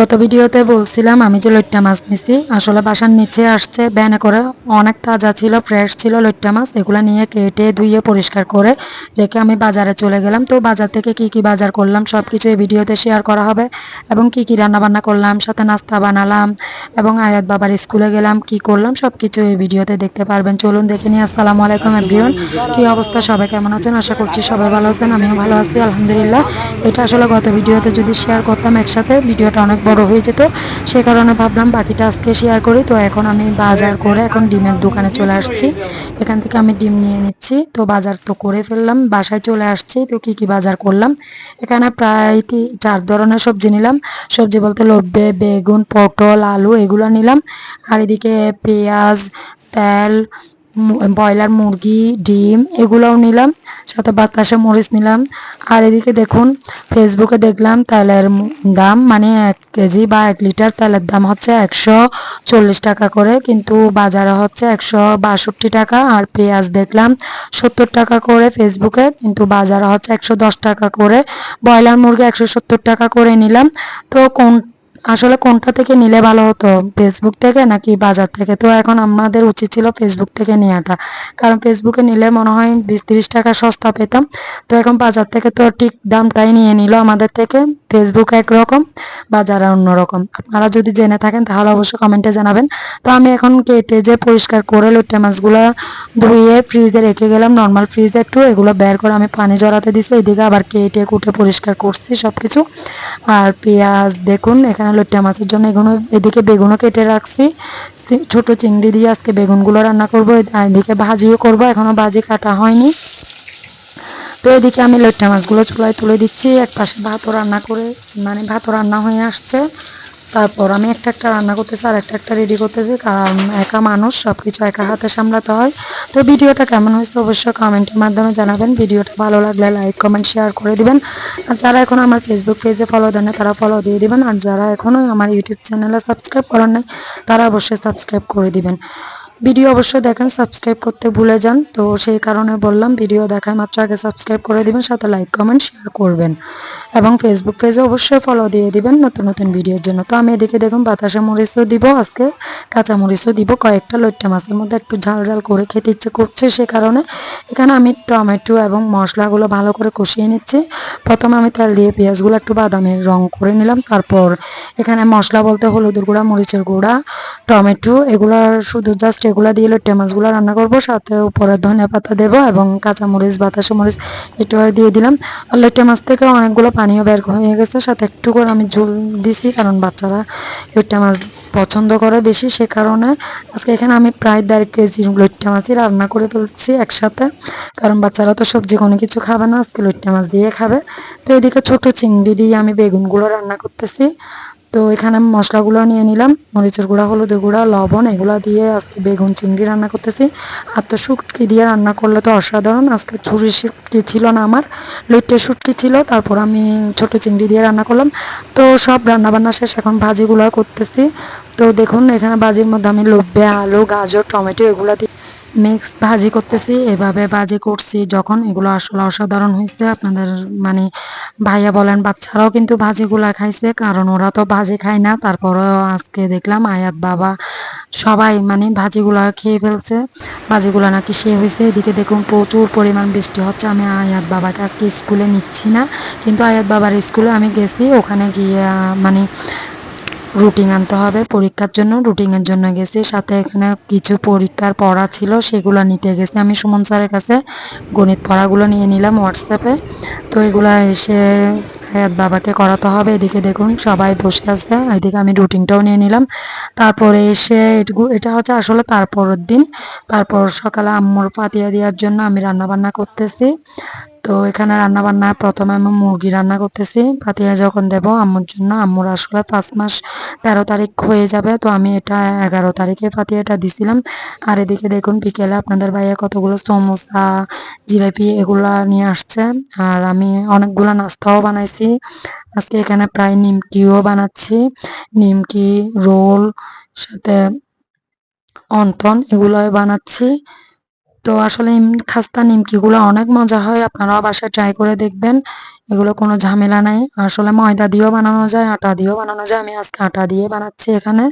গত ভিডিওতে বলছিলাম, আমি যে লইট্টা মাছ নিছি, আসলে বাসার নিচে আসছে ব্যানে করে অনেক তাজা ছিল, ফ্রেশ ছিল লইট্টা মাছ, এগুলো নিয়ে কেটে ধুয়ে পরিষ্কার করে রেখে আমি বাজারে চলে গেলাম। তো বাজার থেকে কি কি বাজার করলাম সব কিছু এই ভিডিওতে শেয়ার করা হবে। এবং কি কি রান্না বান্না করলাম, সাথে নাস্তা বানালাম, এবং আয়াত বাবার স্কুলে গেলাম, কি করলাম সব কিছু এই ভিডিওতে দেখতে পারবেন। চলুন দেখে নিই, আসসালামু আলাইকুম এভরিওয়ান কি অবস্থা, সবাই কেমন আছেন? আশা করছি সবাই ভালো আছেন, আমিও ভালো আছি, আলহামদুলিল্লাহ। এটা আসলে গত ভিডিওতে যদি শেয়ার করতাম একসাথে, ভিডিওটা অনেক বড় হয়ে যেত সে কারণে ভাবলাম বাকিটা আজকে শেয়ার করি। তো এখন আমি বাজার করে এখন ডিমের দোকানে চলে আসছি। এখান থেকে আমি ডিম নিয়ে নিচ্ছি। তো বাজার তো করে ফেললাম, বাসায় চলে আসছি। তো কি কি বাজার করলাম? এখানে প্রায় চার ধরনের সবজি নিলাম। সবজি বলতে লোব্বে, বেগুন, পটল, আলু এগুলো নিলাম। আর এদিকে পেঁয়াজ, তেল ব্রয়লার, মুরগি, ডিম, এগুলোও নিলাম। সাথে বাতাসা মরিচ নিলাম। আর এদিকে দেখুন ফেসবুকে দেখলাম তেলের দাম মানে এক কেজি বা এক লিটার তেলের দাম হচ্ছে একশো চল্লিশ টাকা করে। কিন্তু বাজারে হচ্ছে একশো বাষট্টি টাকা। আর পেঁয়াজ দেখলাম সত্তর টাকা করে ফেসবুকে কিন্তু বাজারে হচ্ছে একশো দশ টাকা করে। ব্রয়লার, মুরগি একশো সত্তর টাকা করে নিলাম। তো কোন আসলে কোনটা থেকে নিলে ভালো হতো? ফেসবুক থেকে নাকি বাজার থেকে? তো এখন আমাদের উচিত ছিল ফেসবুক থেকে নেওয়াটা। কারণ ফেসবুকে নিলে মনে হয় বিশ তিরিশ টাকা সস্তা পেতাম। তো এখন বাজার থেকে তো ঠিক দামটাই নিয়ে নিল আমাদের থেকে। ফেসবুক একরকম বাজার অন্যরকম। আপনারা যদি জেনে থাকেন, তাহলে অবশ্যই কমেন্টে জানাবেন। তো আমি এখন কেটে যে পরিষ্কার করে লোট্টে মাছগুলো ধুয়ে ফ্রিজে রেখে গেলাম নর্মাল ফ্রিজে একটু, এগুলো বের করে আমি পানি জড়াতে দিছি। এদিকে আবার কেটে কুটে পরিষ্কার করছি সব কিছু আর পেঁয়াজ, দেখুন, এখানে লোট্টা মাছের জন্য এগুলো, এদিকে বেগুনও কেটে রাখছি। ছোট চিংড়ি দিয়ে আজকে বেগুনগুলো রান্না করব। এদিকে ভাজিও করব, এখনও ভাজি কাটা হয়নি। তো এদিকে আমি লইট্টা মাছগুলো চুলায় তুলে দিচ্ছি এক পাশে ভাতও রান্না করে মানে ভাতও রান্না হয়ে আসছে। তারপর আমি একটা একটা রান্না করতেছি আর একটা একটা রেডি করতেছি কারণ একা মানুষ সব কিছু একা হাতে সামলাতে হয়। তো ভিডিওটা কেমন হয়েছে অবশ্যই কমেন্টের মাধ্যমে জানাবেন। ভিডিওটা ভালো লাগলে লাইক কমেন্ট শেয়ার করে দিবেন। আর যারা এখন আমার ফেসবুক পেজে ফলো দেন না, তারা ফলো দিয়ে দিবেন। আর যারা এখনও আমার ইউটিউব চ্যানেলে সাবস্ক্রাইব করেন নাই তারা অবশ্যই সাবস্ক্রাইব করে দিবেন। ভিডিও অবশ্যই দেখেন সাবস্ক্রাইব করতে ভুলে যান। তো সেই কারণে বললাম, ভিডিও দেখায় মাত্র আগে সাবস্ক্রাইব করে দিবেন, সাথে লাইক কমেন্ট শেয়ার করবেন। এবং ফেসবুক পেজে অবশ্যই ফলো দিয়ে দিবেন নতুন নতুন ভিডিওর জন্য। তো আমি এদিকে দেখুন, বাতাসা মরিচও দিব আজকে, কাঁচা মরিচও দিব, কয়েকটা লইট্টা মাছের মধ্যে একটু ঝাল ঝাল করে খেতে ইচ্ছে করছে সে কারণে। এখানে আমি টমেটো এবং মশলাগুলো ভালো করে কষিয়ে নিচ্ছি। প্রথমে আমি তেল দিয়ে পেঁয়াজগুলো একটু বাদামের রং করে নিলাম, তারপর এখানে মশলা বলতে হলুদের গুঁড়া, মরিচের গুঁড়া, টমেটো, এগুলো শুধু জাস্ট এগুলো দিয়ে লইট্টা মাছগুলো রান্না করব, সাথে উপরে ধনে পাতা দেবো এবং কাঁচা মরিচ বাতাসা মরিচ এটা দিয়ে দিলাম। আর লইট্টা মাছ থেকে অনেকগুলো পানিও বের হয়ে গেছে। সাথে একটু করে আমি ঝোল দিছি, কারণ বাচ্চারা লইট্টা মাছ পছন্দ করে বেশি, সে কারণে আজকে এখানে আমি প্রায় দেড় কেজি লইট্টা মাছই রান্না করে ফেলছি একসাথে। কারণ বাচ্চারা তো সবজি কোনো কিছু খাবে না, আজকে লইট্টা মাছ দিয়ে খাবে। তো এদিকে ছোট চিংড়ি দিয়ে আমি বেগুনগুলো রান্না করতেছি। তো এখানে মশলাগুলো নিয়ে নিলাম, মরিচের গুঁড়া, হলুদের গুঁড়া, লবণ, এগুলো দিয়ে আজকে বেগুন, চিংড়ি রান্না করতেছি। আর তো শুটকি দিয়ে রান্না করলে তো অসাধারণ, আজকে ছুরি শুটকি ছিল না আমার, লইট্টে শুটকি ছিল, তারপর আমি ছোট চিংড়ি দিয়ে রান্না করলাম। তো সব রান্না বান্না শেষ, এখন ভাজিগুলো করতেছি। তো দেখুন, এখানে ভাজির মধ্যে আমি লোব্বে আলু, গাজর, টমেটো, এগুলো দিয়ে মিক্স ভাজি করতেছি, এভাবে ভাজি করছি। যখন এগুলো আসলে অসাধারণ হয়েছে, আপনাদের মানে ভাইয়া বলেন, বাচ্চারাও কিন্তু ভাজিগুলা খাইছে, কারণ ওরা তো ভাজি খায় না। তারপরেও আজকে দেখলাম আয়াত বাবা সবাই মানে ভাজিগুলা খেয়ে ফেলছে। ভাজিগুলা নাকি সে হয়েছে। এদিকে দেখুন প্রচুর পরিমাণ বৃষ্টি হচ্ছে। আমি আয়াত বাবাকে আজকে স্কুলে নিচ্ছি না। কিন্তু আয়াত বাবার স্কুলে আমি গেছি। ওখানে গিয়ে মানে রুটিন আনতে হবে। পরীক্ষার জন্য রুটিনের জন্য গেছি। সাথে এখানে কিছু পরীক্ষার পড়া ছিল, সেগুলো নিতে গেছি। আমি সুমন স্যারের কাছে গণিত পড়াগুলো নিয়ে নিলাম হোয়াটসঅ্যাপে তো এগুলো এসে হায়াত বাবাকে করাতে হবে। এদিকে দেখুন, সবাই বসে আছে। এদিকে আমি রুটিনটাও নিয়ে নিলাম। তারপরে এসে এটা হচ্ছে আসলে তারপরের দিন। তারপর সকালে আম্মুর পাতিয়া দেওয়ার জন্য আমি রান্না বান্না করতেছি। তো এখানে রান্না বান্না প্রথমে আমি মুরগি রান্না করতেছি। পাতিয়া যখন দেব, আম্মুর জন্য আম্মুর আসলে পাঁচ মাস তেরো তারিখ হয়ে যাবে, তো আমি এটা এগারো তারিখে পাতিয়াটা দিছিলাম। আর এদিকে দেখুন, বিকেলে আপনাদের ভাইয়া কতগুলো সমোসা, জিলাপি এগুলা নিয়ে আসছে। আর আমি অনেকগুলো নাস্তাও বানাইছি। আজকে এখানে প্রায় নিমকিও বানাচ্ছি। নিমকি, রোল, সাথে অন্তন এগুলো বানাচ্ছি। তো আসলে খাস্তা নিমকিগুলো অনেক মজা হয়, আপনারাও বাসায় ট্রাই করে দেখবেন। এগুলো কোনো ঝামেলা নাই। আসলে ময়দা দিয়েও বানানো যায়, আটা দিয়েও বানানো যায়। আমি আজকে আটা দিয়ে বানাচ্ছি এখানে।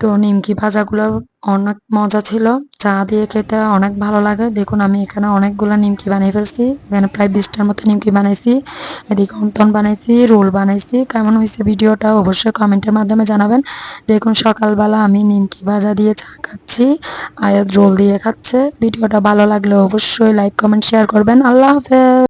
তো নিমকি ভাজাগুলো অনেক মজা ছিল। চা দিয়ে খেতে অনেক ভালো লাগে। দেখুন, আমি এখানে অনেকগুলো নিমকি বানিয়ে ফেলছি। এখানে প্রায় বিশটার মতো নিমকি বানাইছি। এদিকে অন্তন বানাইছি, রোল বানাইছি। কেমন হয়েছে ভিডিওটা অবশ্যই কমেন্টের মাধ্যমে জানাবেন। দেখুন, সকালবেলা আমি নিমকি ভাজা দিয়ে চা খাচ্ছি। আয়াত রোল দিয়ে খাচ্ছে। ভিডিওটা ভালো লাগলে অবশ্যই লাইক, কমেন্ট, শেয়ার করবেন। আল্লাহ হাফেজ।